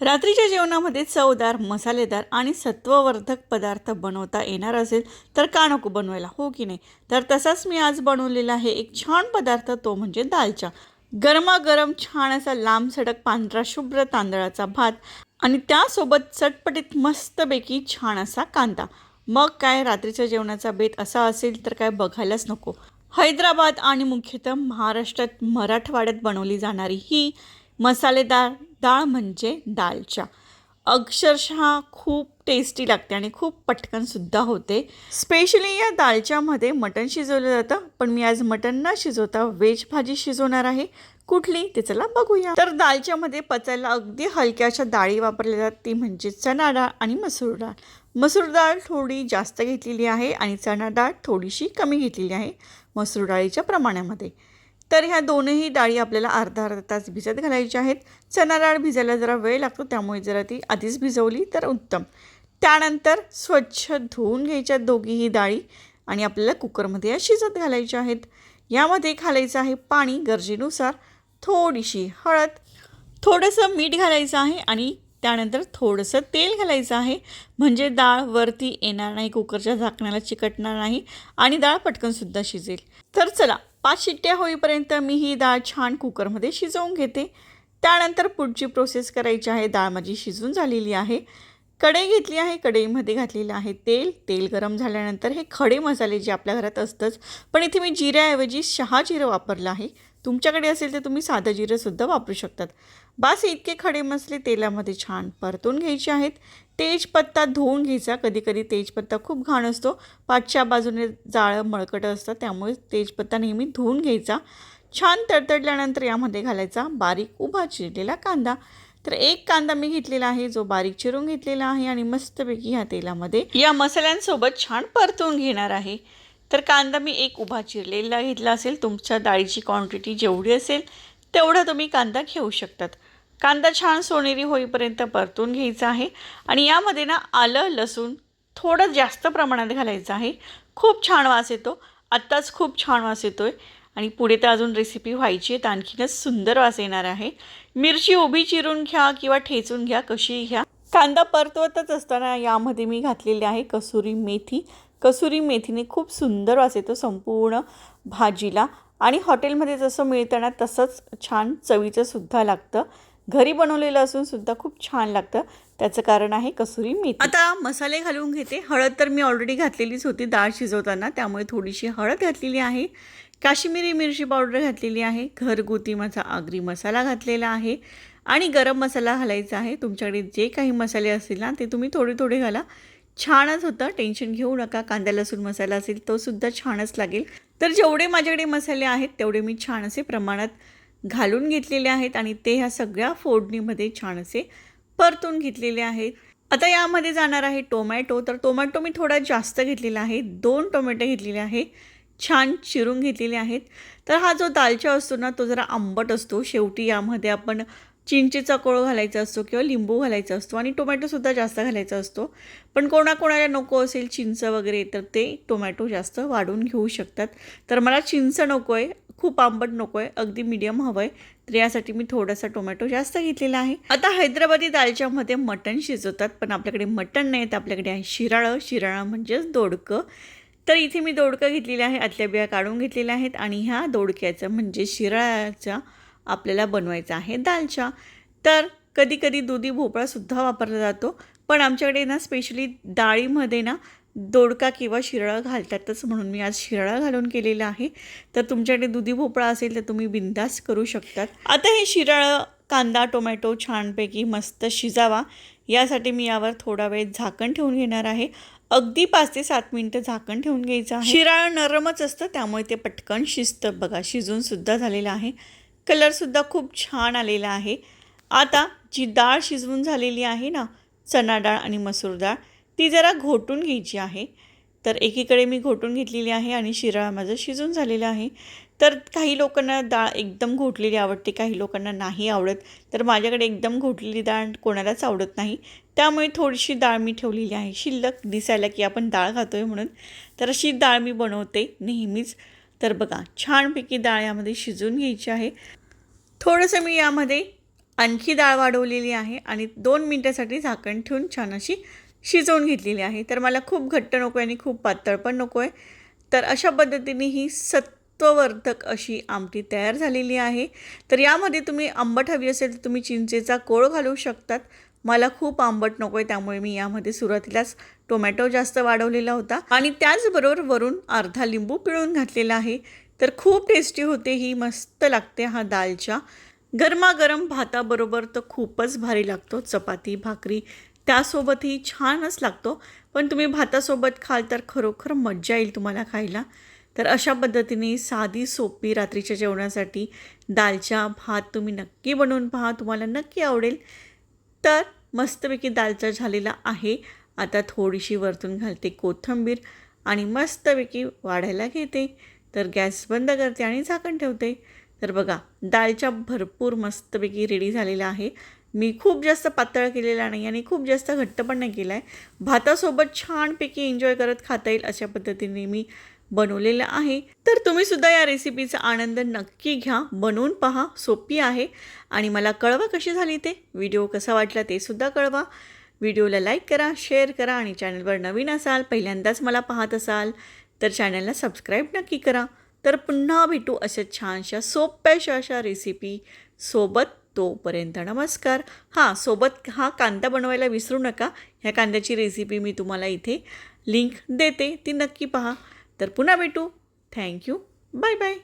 रात्रीच्या जेवणामध्ये चवदार मसालेदार आणि सत्ववर्धक पदार्थ बनवता येणार असेल तर का नको बनवायला हो की नाही? तर तसाच मी आज बनवलेला आहे एक छान पदार्थ तो म्हणजे दालचा. गरमागरम छान असा लांब सडक पांढरा शुभ्र तांदळाचा भात आणि त्यासोबत चटपटीत मस्तपैकी छान असा कांदा. मग काय रात्रीच्या जेवणाचा बेत असा असेल तर काय बघायलाच नको. हैदराबाद आणि मुख्यतः महाराष्ट्रात मराठवाड्यात बनवली जाणारी ही मसालेदार डाळ म्हणजे दालचा. अक्षरशः खूप टेस्टी लागते आणि खूप पटकनसुद्धा होते. स्पेशली या दालच्यामध्ये मटण शिजवलं जातं पण मी आज मटण न शिजवता व्हेज भाजी शिजवणार आहे. कुठली ते चला बघूया. तर दालच्यामध्ये पचायला अगदी हलक्याशा डाळी वापरल्या जातात ती म्हणजे चणा डाळ आणि मसूर डाळ. मसूर डाळ थोडी जास्त घेतलेली आहे आणि चणा डाळ थोडीशी कमी घेतलेली आहे मसूर डाळीच्या प्रमाणामध्ये. तर ह्या दोनही डाळी आपल्याला अर्धा अर्धा तास भिजत घालायच्या आहेत. चणा डाळ भिजायला जरा वेळ लागतो त्यामुळे जरा ती आधीच भिजवली तर उत्तम. त्यानंतर स्वच्छ धुवून घ्यायच्या दोघीही डाळी आणि आपल्याला कुकरमध्ये या शिजत घालायच्या आहेत. यामध्ये घालायचं आहे पाणी गरजेनुसार थोडीशी हळद थोडंसं मीठ घालायचं आहे आणि त्यानंतर थोडंसं तेल घालायचं आहे. म्हणजे डाळ वरती येणार नाही कुकरच्या झाकण्याला चिकटणार नाही आणि डाळ पटकनसुद्धा शिजेल. तर चला पाच शिट्ट्या होईपर्यंत मी ही डाळ छान कुकरमध्ये शिजवून घेते. त्यानंतर पुढची प्रोसेस करायची आहे. डाळ माझी शिजून झालेली आहे. कढई घेतली आहे. कढईमध्ये घातलेलं आहे तेल. तेल गरम झाल्यानंतर हे खडे मसाले जे आपल्या घरात असतंच. पण इथे मी जिऱ्याऐवजी शहा जिरं वापरलं आहे. तुमच्याकडे असेल तर तुम्ही साधं जिरंसुद्धा वापरू शकतात. बास इतके खडे मसले तेलामध्ये छान परतून घ्यायचे आहेत. तेजपत्ता धुवून घ्यायचा. कधीकधी तेजपत्ता खूप घाण असतो. पाठच्या बाजूने जाळं मळकटं असतं त्यामुळे तेजपत्ता नेहमी धुवून घ्यायचा. छान तडतडल्यानंतर यामध्ये घालायचा बारीक उभा चिरलेला कांदा. तर एक कांदा मी घेतलेला आहे जो बारीक चिरून घेतलेला आहे आणि मस्तपैकी ह्या तेलामध्ये या मसाल्यांसोबत छान परतून घेणार आहे. तर कांदा मी एक उभा चिरलेला घेतला असेल तुमच्या डाळीची क्वांटिटी जेवढी असेल तेवढा तुम्ही कांदा घेऊ शकतात. कांदा छान सोनेरी होईपर्यंत परतून घ्यायचा आहे आणि यामध्ये ना आलं लसूण थोडं जास्त प्रमाणात घालायचं आहे. खूप छान वास येतो. आत्ताच खूप छान वास येतो आहे आणि पुढे तर अजून रेसिपी व्हायची आहे तर आणखीनच सुंदर वास येणार आहे. मिरची उभी चिरून घ्या किंवा ठेचून घ्या कशीही घ्या. कांदा परतवतच असताना यामध्ये मी घातलेली आहे कसुरी मेथी. कसुरी मेथीने खूप सुंदर वास येतो संपूर्ण भाजीला. आणि हॉटेलमध्ये जसं मिळतं ना तसंच छान चवीचं सुद्धा लागतं. घरी बनवलेलं असून सुद्धा खूप छान लागतं. त्याचं कारण आहे कसुरी मेथी. आता मसाले घालून घेते. हळद तर मी ऑलरेडी घातलेलीच होती डाळ शिजवताना. त्यामुळे थोडीशी हळद घातलेली आहे. काश्मीरी मिरची पावडर घातलेली आहे. घरगुती माझा आगरी मसाला घातलेला आहे. आणि गरम मसाला घालायचा आहे. तुमच्याकडे जे काही मसाले असतील ना ते तुम्ही थोडे थोडे घाला. छानच होतं. टेन्शन घेऊ नका. कांदा लसूण मसाला असेल तो सुद्धा छानच लागेल. तर जेवढे माझ्याकडे मसाले आहेत तेवढे मी छान असे प्रमाणात घालून घेतलेले आहेत आणि ते ह्या सगळ्या फोडणीमध्ये छान असे परतून घेतलेले आहेत. आता यामध्ये जाणार आहे टोमॅटो. तर टोमॅटो मी थोडा जास्त घेतलेला आहे. दोन टोमॅटो घेतलेले आहे. छान चिरून घेतलेले आहेत. तर हा जो दालचा असतो ना तो जरा आंबट असतो. शेवटी यामध्ये आपण चिंचेचा कोळ घालायचा असतो किंवा लिंबू घालायचा असतो आणि टोमॅटोसुद्धा जास्त घालायचा असतो. पण कोणाकोणाला नको असेल चिंच वगैरे तर ते टोमॅटो जास्त वाढून घेऊ शकतात. तर मला चिंच नको आहे खूप आंबट नको आहे अगदी मीडियम हवं आहे तर यासाठी मी थोडासा टोमॅटो जास्त घेतलेला आहे. आता हैदराबादी दालच्यामध्ये मटण शिजवतात पण आपल्याकडे मटण नाही तर आपल्याकडे आहे शिराळं. शिराळं म्हणजेच दोडकं. तर इथे मी दोडकं घेतलेलं आहे आतल्या बिया काढून घेतलेल्या आहेत आणि ह्या दोडक्याचं म्हणजे शिराळ्याचा आपल्याला बनवायचा आहे दालचा. तर कधी कधी दुधी भोपळासुद्धा वापरला जातो. पण आमच्याकडे ना स्पेशली डाळीमध्ये ना दोडका किंवा शिराळा घालतातच म्हणून मी आज शिराळा घालून केलेला आहे. तर तुमच्याकडे दुधी भोपळा असेल तर तुम्ही बिंदास करू शकतात. आता हे शिराळं कांदा टोमॅटो छानपैकी मस्त शिजावा. यासाठी मी यावर थोडा वेळ झाकण ठेवून घेणार आहे. अगदी पाच ते सात मिनटं झाकण ठेवून घ्यायचं आहे. शिराळ नरमच असतं त्यामुळे ते पटकन शिजतं. बघा शिजून सुद्धा झालेलं आहे. कलरसुद्धा खूप छान आलेला आहे. आता जी डाळ शिजवून झालेली आहे ना चणा डाळ आणि मसूर डाळ ती जरा घोटून घ्यायची आहे. तर एकीकडे मी घोटून घेतलेली आहे आणि शिराळा माझं शिजून झालेलं आहे. तर काही लोकांना डाळ एकदम घोटलेली आवडते काही लोकांना नाही आवडत. तर माझ्याकडे एकदम घोटलेली डाळ कोणालाच आवडत नाही. त्यामुळे थोडीशी डाळ मी ठेवलेली आहे. शिल्लक दिसायला की आपण डाळ खातो आहे म्हणून. तर अशी डाळ मी बनवते नेहमीच. तर बघा छानपैकी डाळ यामध्ये शिजून घ्यायची आहे. थोडंसं मी यामध्ये आणखी डाळ वाढवलेली आहे आणि दोन मिनटासाठी झाकण ठेवून छान अशी शिजवून घेतलेली आहे. तर मला खूप घट्ट नको आहे आणि खूप पातळ पण नको आहे. तर अशा पद्धतीने ही सत्ववर्धक अशी आमटी तयार झालेली आहे. तर यामध्ये तुम्ही आंबट हवी असेल तर तुम्ही चिंचेचा कोळ घालू शकतात. मला खूप आंबट नको आहे त्यामुळे मी यामध्ये सुरुवातीलाच टोमॅटो जास्त वाढवलेला होता. आणि त्याचबरोबर वरून अर्धा लिंबू पिळून घातलेला आहे. तर खूप टेस्टी होते ही मस्त लागते हा दालच्या गरमागरम भाताबरोबर तर खूपच भारी लागतो चपाती भाकरी. त्यासोबतही छानच लागतो. पण तुम्ही भातासोबत खाल तर खरोखर मज्जा येईल तुम्हाला खायला. तर अशा पद्धतीने साधी सोपी रात्रीच्या जेवणासाठी दालच्या भात तुम्ही नक्की बनवून पहा तुम्हाला नक्की आवडेल. तर मस्तपैकी दालचा झालेला आहे. आता थोडीशी वरतून घालते कोथिंबीर आणि मस्तपैकी वाढायला घेते. तर गॅस बंद करते आणि झाकण ठेवते. तर बघा दालच्या भरपूर मस्तपैकी रेडी झालेला आहे. मी खूप जास्त पातळ केलेला नाही आणि खूप जास्त घट्ट पण नाही केला आहे भातासोबत छानपैकी एन्जॉय करत खाता येईल अशा पद्धतीने मी बनवलेलं आहे. तर तुम्ही सुद्धा या रेसिपीचा आनंद नक्की घ्या. बनवून पहा सोपी आहे. आणि मला कळवा कशी झाली ते. व्हिडिओ कसा वाटला ते सुद्धा कळवा. व्हिडिओला लाईक करा शेअर करा आणि चॅनलवर नवीन असाल पहिल्यांदाच मला पाहत असाल तर चॅनलला सबस्क्राईब नक्की करा. तर पुन्हा भेटू अशा छानशा सोप्याशा अशा रेसिपी सोबत तोपर्यंत नमस्कार. हां सोबत हा कांदा बनवायला विसरू नका. ह्या कांद्याची रेसिपी मी तुम्हाला इथे लिंक देते ती नक्की पहा. तर पुन्हा भेटू. Thank you bye bye